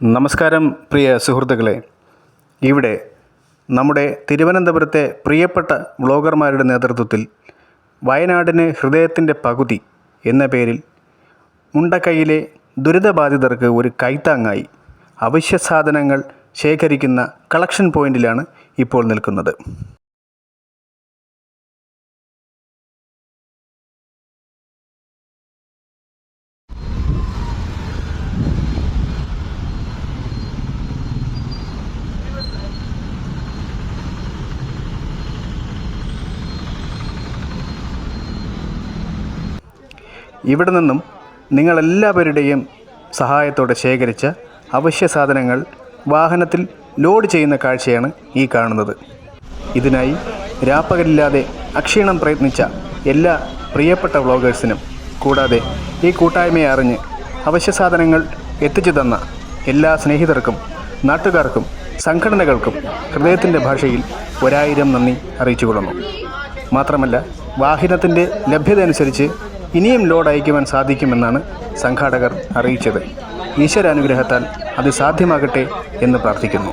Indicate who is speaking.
Speaker 1: നമസ്കാരം പ്രിയ സുഹൃത്തുക്കളെ. ഇവിടെ നമ്മുടെ തിരുവനന്തപുരത്തെ പ്രിയപ്പെട്ട വ്ളോഗർമാരുടെ നേതൃത്വത്തിൽ വയനാടിന് ഹൃദയത്തിന്റെ പകുതി എന്ന പേരിൽ മുണ്ടക്കൈയിലെ ദുരിതബാധിതർക്ക് ഒരു കൈത്താങ്ങായി അവശ്യ സാധനങ്ങൾ ശേഖരിക്കുന്ന കളക്ഷൻ പോയിന്റിലാണ് ഇപ്പോൾ നിൽക്കുന്നത്. ഇവിടെ നിന്നും നിങ്ങളെല്ലാവരുടെയും സഹായത്തോടെ ശേഖരിച്ച അവശ്യ സാധനങ്ങൾ വാഹനത്തിൽ ലോഡ് ചെയ്യുന്ന കാഴ്ചയാണ് ഈ കാണുന്നത്. ഇതിനായി രാപ്പകലില്ലാതെ അക്ഷീണം പ്രയത്നിച്ച എല്ലാ പ്രിയപ്പെട്ട വ്ളോഗേഴ്സിനും കൂടാതെ ഈ കൂട്ടായ്മയെ അറിഞ്ഞ് അവശ്യ സാധനങ്ങൾ എത്തിച്ചു തന്ന എല്ലാ സ്നേഹിതർക്കും നാട്ടുകാർക്കും സംഘടനകൾക്കും ഹൃദയത്തിന്റെ ഭാഷയിൽ ഒരായിരം നന്ദി അറിയിച്ചു കൊള്ളുന്നു മാത്രമല്ല വാഹനത്തിന്റെ ലഭ്യത അനുസരിച്ച് ഇനിയും ലോഡ് അയക്കുവാൻ സാധിക്കുമെന്നാണ് സംഘാടകർ അറിയിച്ചത്. ഈശ്വരാനുഗ്രഹത്താൽ അത് സാധ്യമാകട്ടെ എന്ന് പ്രാർത്ഥിക്കുന്നു.